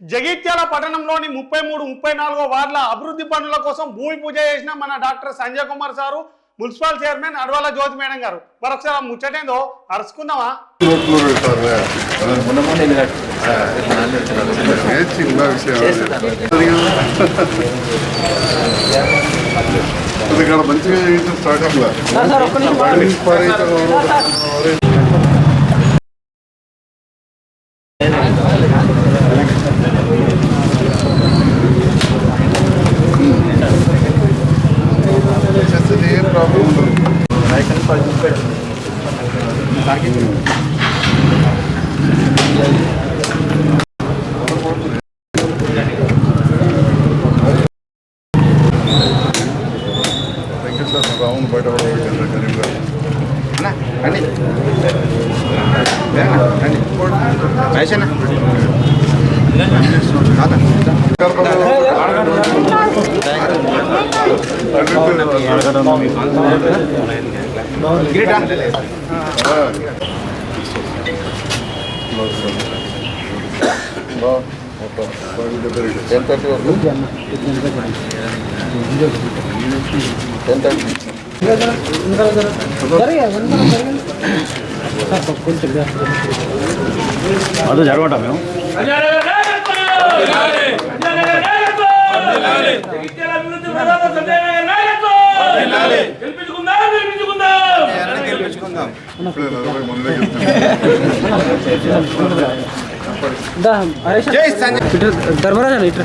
జగిత్యాల పట్టణంలోని ముప్పై మూడు ముప్పై నాలుగో వార్డుల అభివృద్ధి పనుల కోసం భూమి పూజ చేసిన మన doctor Sanjay Kumar sir municipal chairman Adavala Jyothi madam గారు. మరొకసారి ముచ్చటేందో అరుచుకుందామా? మంచిగా చేసిన స్టార్టింగ్లో చేస్తే ఏం ప్రాబ్లం ఉండదు వెంకటేశ్వర రావును బయట కూడా పెట్టారు కరీంనగర్ టెన్ టెన్త్ అండి అదే జరగట మేము ధర్మరాజు ఇట్లా.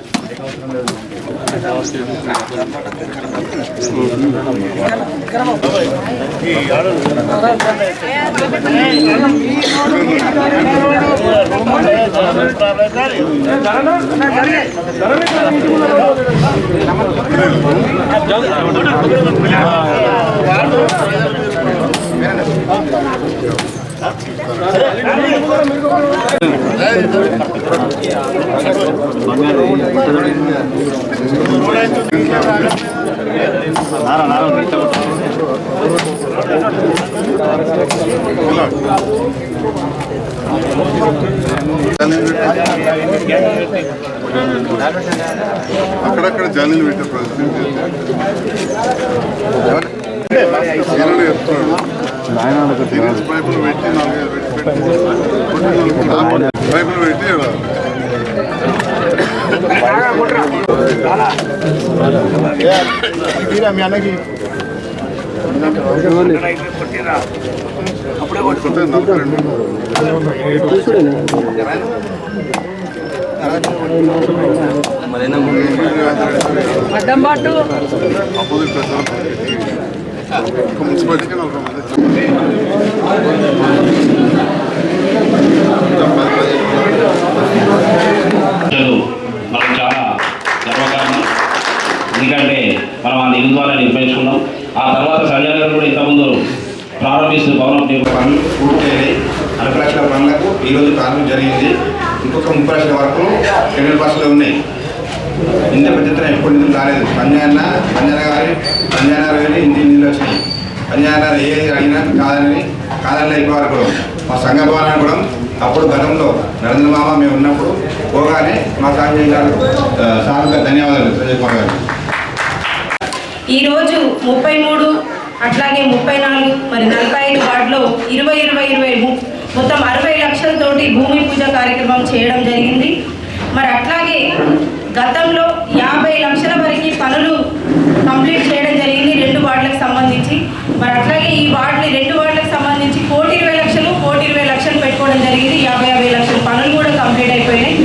టచింగ్ ఉంది నారా నారా అక్కడక్కడ జాలీలు పెట్టే ప్రయత్నం చెప్తున్నాడు సీరియస్ పైపులు పెట్టి నాలుగైదు పెట్టి పెట్టి పైపులు పెట్టి ఈడ కొడితే నలభై రెండు అపోజిట్ ప్రచారం మున్సిపాలిటీకి నలభై మంది అసలు మనకు చాలా గర్వకారణం ఎందుకంటే మనం ఆ నిధుల ద్వారా నిర్మించుకున్నాం ఆ తర్వాత సంజయ్ గారు కూడా ఇంతకుముందు ప్రారంభిస్తూ భవనం పనులు పూర్తయింది. అరవై లక్షల పనులకు ఈరోజు ప్రారంభం జరిగింది. ఇంకొక ముప్పై లక్షల వరకు షెడ్యూల్ బస్సులు ఉన్నాయి. ఇంత పెద్ద ఎప్పుడు నిధులు రాలేదు. పంజాన్న పంజాన గారి పంజాన గారి ఇంటి నిధులు వచ్చినాయి. పంజాన ఏది అడిగినా కాదని కాదని ఇప్పటి వరకు కూడా. మా సంఘ భవనాన్ని కూడా అప్పుడు గతంలో నరేంద్ర మామ మేము ఉన్నప్పుడు పోగానే మా సంఘ గారు సార్ ధన్యవాదాలు సంజయ్ కుమార్ గారు ఈరోజు ముప్పై మూడు అట్లాగే ముప్పై నాలుగు మరి నలభై ఐదు వార్డులో ఇరవై ఇరవై ఇరవై మొత్తం అరవై లక్షలతోటి భూమి పూజ కార్యక్రమం చేయడం జరిగింది. మరి అట్లాగే గతంలో యాభై లక్షల వరకు పనులు కంప్లీట్ చేయడం జరిగింది రెండు వార్డులకు సంబంధించి. మరి అట్లాగే ఈ వార్డుని రెండు వార్డులకు సంబంధించి కోటి ఇరవై లక్షలు కోటి ఇరవై లక్షలు పెట్టుకోవడం జరిగింది. యాభై యాభై లక్షల పనులు కూడా కంప్లీట్ అయిపోయినాయి.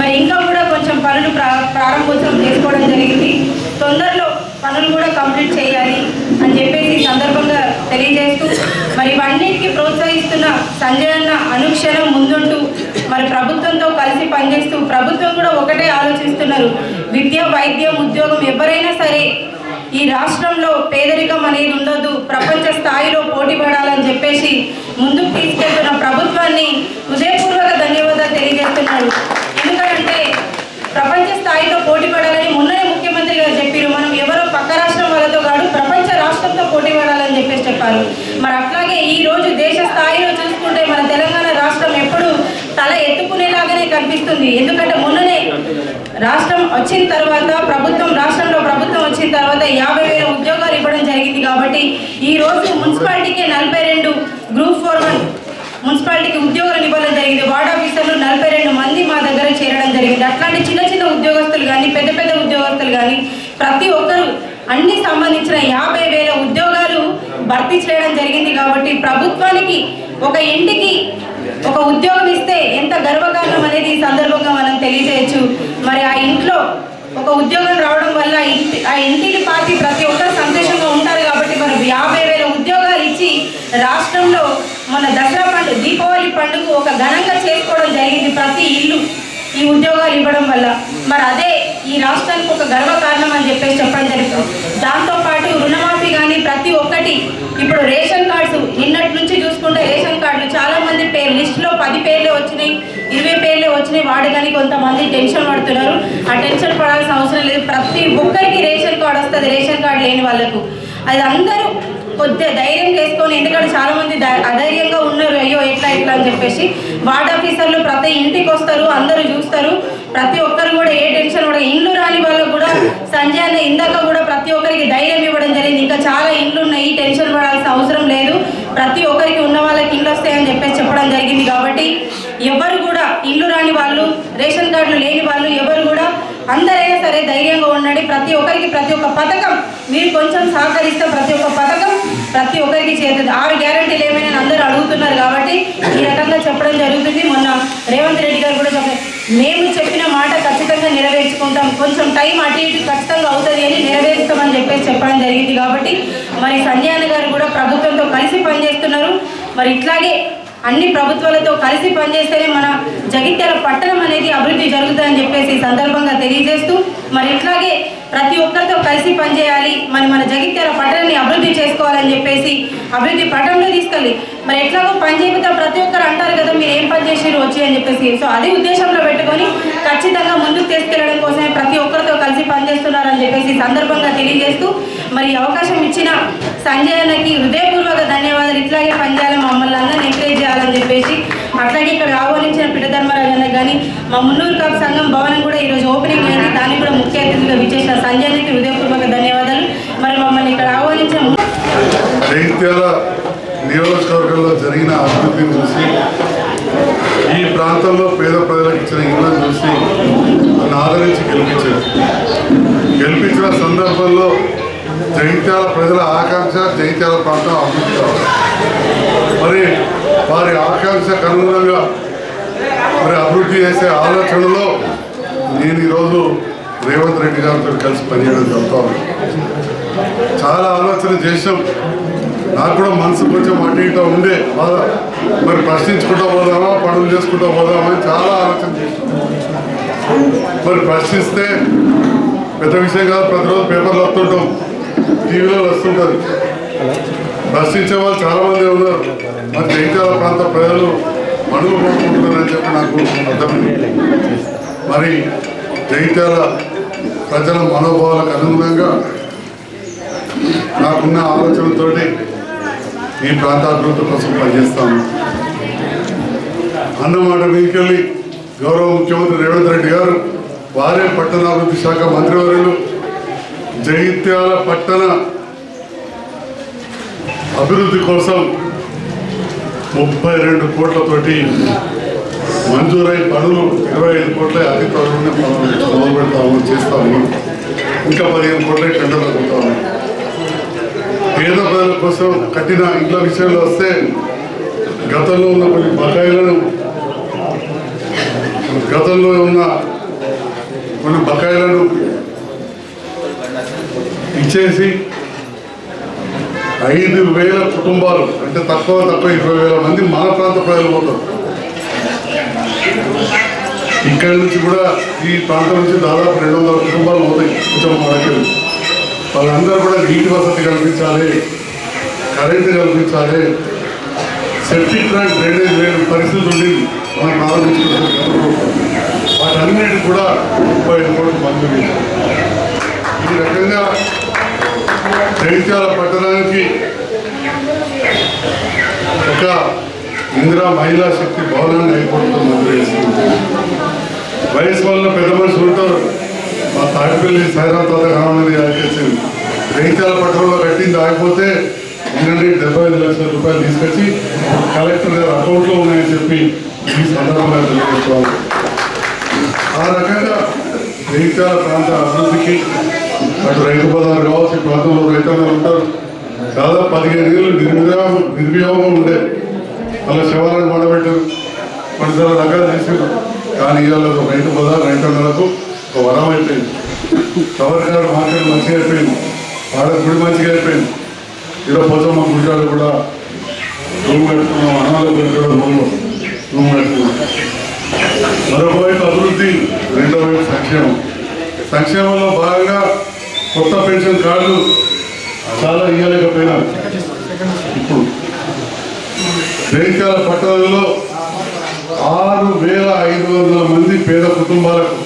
మరి ఇంకా కూడా కొంచెం పనులు ప్రా ప్రారంభోత్సవం చేసుకోవడం జరిగింది. తొందరలో పనులు కూడా కంప్లీట్ చేయాలి అని చెప్పేసి సందర్భంగా తెలియజేస్తూ మరి మరి ఇవన్నిటికీ ప్రోత్సహిస్తున్న సంజయ్ అన్న అనుక్షణం ముందుంటూ మరి ప్రభుత్వంతో కలిసి పనిచేస్తూ ప్రభుత్వం కూడా ఒకటే ఆలోచిస్తున్నారు. విద్య వైద్యం ఉద్యోగం ఎవరైనా సరే ఈ రాష్ట్రంలో పేదరికం అనేది ఉండొద్దు ప్రపంచ స్థాయిలో పోటీ పడాలని చెప్పేసి ముందుకు తీసుకెళ్తున్న ప్రభుత్వాన్ని హృదయపూర్వక ధన్యవాదాలు తెలియజేస్తున్నాడు ఎందుకంటే ప్రపంచ స్థాయిలో పోటీ పడాలని మొన్ననే ముఖ్యమంత్రి గారు చెప్పారు మనం ఎవరో పక్క రాష్ట్రం వాళ్ళతో కాదు ప్రపంచ రాష్ట్రంతో పోటీ చెప్పేసి చెప్పారు. మరి అట్లాగే ఈ రోజు దేశ స్థాయిలో చూసుకుంటే మన తెలంగాణ రాష్ట్రం ఎప్పుడు తల ఎత్తుకునేలాగానే కనిపిస్తుంది. ఎందుకంటే మొన్ననే రాష్ట్రం వచ్చిన తర్వాత ప్రభుత్వం రాష్ట్రంలో ప్రభుత్వం వచ్చిన తర్వాత యాభై వేల ఉద్యోగాలు ఇవ్వడం జరిగింది కాబట్టి ఈ రోజు మున్సిపాలిటీకి నలభై రెండు గ్రూప్ ఫోర్ వన్ మున్సిపాలిటీకి ఉద్యోగాలు ఇవ్వడం జరిగింది. వార్డ్ ఆఫీసర్లు నలభై రెండు మంది మా దగ్గర చేరడం జరిగింది. అట్లాంటి చిన్న చిన్న ఉద్యోగస్తులు కానీ పెద్ద పెద్ద ఉద్యోగస్తులు కానీ ప్రతి ఒక్కరు అన్ని సంబంధించిన యాభై వేల ఉద్యోగాలు భర్తీ చేయడం జరిగింది కాబట్టి ప్రభుత్వానికి ఒక ఇంటికి ఒక ఉద్యోగం ఇస్తే ఎంత గర్వకారణం అనేది ఈ సందర్భంగా మనం తెలియజేయచ్చు. మరి ఆ ఇంట్లో ఒక ఉద్యోగం రావడం వల్ల ఇంటి ఆ ఇంటికి పార్టీ ప్రతి ఒక్కరు సంతోషంగా ఉంటారు కాబట్టి మనం యాభై వేల ఉద్యోగాలు ఇచ్చి రాష్ట్రంలో మన దసరా పండుగ దీపావళి పండుగ ఒక ఘనంగా చేసుకోవడం జరిగింది ప్రతి ఇల్లు. ఈ ఉద్యోగాలు ఇవ్వడం వల్ల. మరి అదే ఈ రాష్ట్రానికి ఒక గర్వ కారణం అని చెప్పేసి చెప్పడం జరుగుతుంది. దాంతోపాటు రుణమాఫీ కానీ ప్రతి ఒక్కటి ఇప్పుడు రేషన్ కార్డ్స్ నిన్నటి నుంచి చూసుకుంటే రేషన్ కార్డులు చాలా మంది పేరు లిస్టులో పది పేర్లే వచ్చినాయి ఇరవై పేర్లే వచ్చినాయి. వాడు కానీ కొంతమంది టెన్షన్ పడుతున్నారు. ఆ టెన్షన్ పడాల్సిన అవసరం లేదు. ప్రతి ఒక్కరికి రేషన్ కార్డు వస్తుంది రేషన్ కార్డు లేని వాళ్ళకు. అది అందరూ కొద్దిగా ధైర్యం చేసుకొని ఎందుకంటే చాలా మంది అధైర్యంగా ఉన్నారు. అయ్యో ఎట్లా ఎట్లా అని చెప్పేసి వార్డ్ ఆఫీసర్లు ప్రతి ఇంటికి వస్తారు అందరూ చూస్తారు. ప్రతి ఒక్కరు కూడా ఏ టెన్షన్ కూడా ఇండ్లు రాని వాళ్ళకు కూడా సంజయ్ అన్న ఇందాక కూడా ప్రతి ఒక్కరికి ధైర్యం ఇవ్వడం జరిగింది. ఇంకా చాలా ఇండ్లు ఉన్నాయి టెన్షన్ పడాల్సిన అవసరం లేదు. ప్రతి ఒక్కరికి ఉన్న వాళ్ళకి ఇండ్లు వస్తాయని చెప్పేసి చెప్పడం జరిగింది కాబట్టి ఎవరు కూడా ఇల్లు రాని వాళ్ళు రేషన్ కార్డులు లేని వాళ్ళు ఎవరు కూడా అందరైనా సరే ధైర్యంగా ఉండండి. ప్రతి ఒక్కరికి ప్రతి ఒక్క పథకం మీరు కొంచెం సహకరిస్తే ప్రతి ఒక్క పథకం ప్రతి ఒక్కరికి చేరుతుంది. ఆరు గ్యారంటీలు ఏమైనా అందరూ అడుగుతున్నారు కాబట్టి ఈ రకంగా చెప్పడం జరుగుతుంది. మొన్న రేవంత్ రెడ్డి గారు కూడా చెప్పారు. మేము చెప్పిన మాట ఖచ్చితంగా నెరవేర్చుకుంటాం. కొంచెం టైం అటు ఇటు ఖచ్చితంగా అవుతుంది అని నెరవేరుస్తామని చెప్పేసి చెప్పడం జరిగింది కాబట్టి మరి సంజయ్ గారు కూడా ప్రభుత్వంతో కలిసి పనిచేస్తున్నారు. మరి ఇట్లాగే అన్ని ప్రభుత్వాలతో కలిసి పనిచేస్తేనే మన జగిత్యాల పట్టణం అనేది అభివృద్ధి జరుగుతుందని చెప్పేసి ఈ సందర్భంగా తెలియజేస్తూ మరి ఇట్లాగే ప్రతి ఒక్కరితో కలిసి పనిచేయాలి. మరి మన జగిత్యాల పట్టణాన్ని అభివృద్ధి చేసుకోవాలని చెప్పేసి అభివృద్ధి పట్టణంలో తీసుకెళ్ళి మరి ఎట్లాగో పని చేయకపోతే ప్రతి ఒక్కరు అంటారు కదా మీరు ఏం పని చేసారు వచ్చి అని చెప్పేసి. సో అది ఉద్దేశంలో పెట్టుకొని ఖచ్చితంగా ముందుకు తీసుకెళ్ళడం కోసమే ప్రతి ఒక్కరితో కలిసి పనిచేస్తున్నారని చెప్పేసి సందర్భంగా తెలియజేస్తూ మరి అవకాశం ఇచ్చిన సంజయ్ అన్నకి హృదయపూర్వక ధన్యవాదాలు. ఇట్లాగే పనిచేయాలి మమ్మల్ని అందరినీ ఎంకరేజ్ చేయాలని చెప్పేసి అట్లాగే ఇక్కడ ఆహ్వానించిన కానీ మా మున్నూరు కాపు సంఘం భవనం కూడా ఈరోజు ఓపెనింగ్ అయింది. దానికి కూడా ముఖ్య అతిథిగా విచ్చేసిన సంజయ్కి హృదయపూర్వక ధన్యవాదాలు. మరి మమ్మల్ని ఇక్కడ ఆహ్వానించిన నియోజకవర్గంలో జరిగిన అభివృద్ధిని చూసి ఈ ప్రాంతంలో పేద ప్రజలకు ఇచ్చిన ఇళ్ళను చూసి నన్ను ఆదరించి గెలిపించారు. గెలిపించిన సందర్భంలో జైత్యాల ప్రజల ఆకాంక్ష జైత్యాల ప్రాంతం అభివృద్ధి కావాలి. మరి వారి ఆకాంక్షకు అనుగుణంగా మరి అభివృద్ధి చేసే ఆలోచనలో నేను ఈరోజు రేవంత్ రెడ్డి గారితో కలిసి పనిచేయడం జరుగుతా చాలా ఆలోచన చేసాం నాకు కూడా మనసు కొంచెం అటు ఇటు ఉండే బాధ. మరి ప్రశ్నించుకుంటూ పోదామా పనులు చేసుకుంటూ పోదామా అని చాలా ఆలోచన చేసాం మరి ప్రశ్నిస్తే పెద్ద విషయం కాదు ప్రతిరోజు పేపర్లు వస్తుంటాం. టీవీలో వస్తుంటుంది ప్రశ్నించే వాళ్ళు చాలామంది ఉన్నారు. మరి జైత్యాల ప్రాంత ప్రజలు పనులు కొట్టుకుంటున్నారని చెప్పి నాకు అర్థమైంది. మరి జైత్యాల ప్రజల మనోభావాలకు అనుగుణంగా నాకున్న ఆలోచనతోటి ఈ ప్రాంత అభివృద్ధి కోసం పనిచేస్తాను అన్నమాట మీకెళ్ళి గౌరవ ముఖ్యమంత్రి రేవంత్ రెడ్డి గారు వారే పట్టణాభివృద్ధి శాఖ మంత్రివర్యులు జగిత్యాల పట్టణ అభివృద్ధి కోసం ముప్పై రెండు కోట్లతోటి మంజూరై పనులు ఇరవై ఐదు కోట్ల అతి త్వరలోనే మొదలు పెడతాము చేస్తాము. ఇంకా పదిహేను కోట్ల టెండర్లు కొడతాము. పేద ప్రజల కోసం కట్టిన ఇంట్ల విషయంలో వస్తే గతంలో ఉన్న కొన్ని బకాయిలను గతంలో ఉన్న కొన్ని బకాయిలను ఇచ్చేసి ఐదు వేల కుటుంబాలు అంటే తక్కువ తక్కువ ఇరవై వేల మంది మన ప్రాంత ప్రజలు పోతారు. ఇక్కడి నుంచి కూడా ఈ ప్రాంతం నుంచి దాదాపు రెండు వందల కుటుంబాలు పోతాయి కొంచెం మనకి. వాళ్ళందరూ కూడా నీటి వసతి కల్పించాలి కరెంటు కల్పించాలి. సెప్టిక్ ట్యాంక్ డ్రైనేజ్ లేని పరిస్థితి ఉండి మనం ప్రారంభించుకున్నప్పుడు వాటన్నిటికి కూడా ముప్పై ఐదు కోట్లు మంజూరు ఈ రకంగా జగిత్యాల పట్టణానికి ఒక ఇందిరా మహిళా శక్తి భవనాన్ని అయిపోతుంది వయసు వల్ల పెద్ద మనుషులు ఉంటారు. మా తాటిపల్లి సైరా తాత కావాలని చేసింది. జగిత్యాల పట్టణంలో కట్టింది ఆగిపోతే నిన్నటి డెబ్బై ఐదు లక్షల రూపాయలు తీసుకొచ్చి కలెక్టర్ గారు అకౌంట్లో ఉన్నాయని చెప్పి ఈ సందర్భంగా తెలియజేసుకోవాలి ఆ రకంగా రైతాల ప్రాంత అభివృద్ధికి అటు రైతు బజార్ కావచ్చు ఈ ప్రాంతంలో రైతులు ఉంటారు. దాదాపు పదిహేను ఏళ్ళు నిర్వినియోగం నిర్వియోగం ఉండే. వాళ్ళ శివాలను కొన్ని కొన్నిసార్లు రకాలు చేసారు కానీ ఇవాళ ఒక రైతు బజార్ రైతన్నలకు ఒక వరం అయిపోయింది. కవర్గారు మార్కెట్ మంచిగా అయిపోయింది. వాళ్ళ గుడి మంచిగా అయిపోయింది. ఈరోజు మా గుడికాడు కూడా రూమ్ కట్టుకున్నాం. అన్నాలు గుడి రూమ్ రూమ్ కట్టుకున్నాం. మరొక అభివృద్ధి రెండో వైపు సంక్షేమం. సంక్షేమంలో భాగంగా కొత్త పెన్షన్ కార్డులు చాలా ఇవ్వలేకపోయినా ఇప్పుడు జైత్యాల పట్టణంలో ఆరు వేల ఐదు వందల మంది పేద కుటుంబాలకు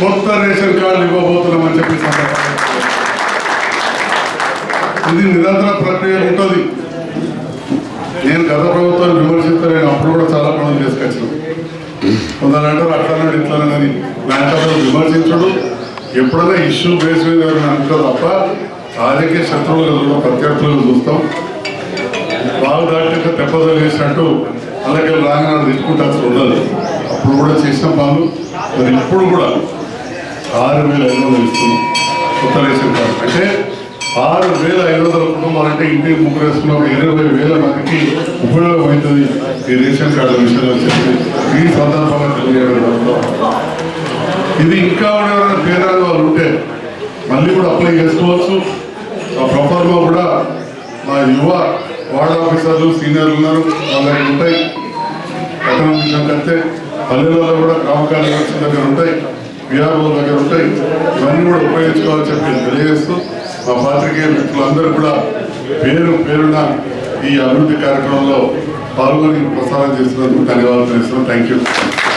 కొత్త రేషన్ కార్డులు ఇవ్వబోతున్నామని చెప్పి ఇది నిరంతర ప్రక్రియ ఉంటుంది. నేను గత ప్రభుత్వాన్ని విమర్శిస్తే నేను అప్పుడు కూడా చాలా పనులు చేసుకొచ్చాను. కొందరు అంటారు అట్లన్నాడు కానీ దాంట్లో విమర్శించడు. ఎప్పుడైనా ఇష్యూ బేస్ మీద అంటారు తప్ప రాజకీయ శత్రువులు కూడా ప్రత్యర్థులు చూస్తాం. వాళ్ళు దాటిక తెప్పదలు చేసినట్టు అలాగే రాగానే తిట్టుకుంటే అసలు ఉండదు అప్పుడు కూడా చేసిన పనులు మరి ఇప్పుడు కూడా ఆరు వేల ఐదు వందలు ఇస్తున్నాం. కొత్త రేషన్ కార్డు. అంటే ఆరు వేల ఐదు వందల కుటుంబాలు అంటే ఇంటికి ముగ్గురు వేసుకున్న ఇరవై వేల మందికి ఉపయోగం అవుతుంది ఈ రేషన్ కార్డు విషయంలో చెప్పి ఈ సందర్భంగా తెలియజేయడం ఇది ఇంకా ఎవరైనా పేదలు వాళ్ళు ఉంటే మళ్ళీ కూడా అప్లై చేసుకోవచ్చు. మా యువ వార్డ్ ఆఫీసర్లు సీనియర్లు ఉన్నారు. వాళ్ళకి ఉంటాయి. పట్టణం విషయానికి పల్లెలలో కూడా గ్రామకాల వ్యవస్థ దగ్గర ఉంటాయి. విఆర్ఓ దగ్గర ఉంటాయి. ఇవన్నీ కూడా ఉపయోగించుకోవాలని చెప్పి తెలియజేస్తూ మా పాత్రికేయ మిత్రులందరూ కూడా పేరు పేరున ఈ అభివృద్ధి కార్యక్రమంలో పాల్గొని ప్రసారం చేస్తున్నందుకు ధన్యవాదాలు తెలుస్తున్నాం థ్యాంక్ యూ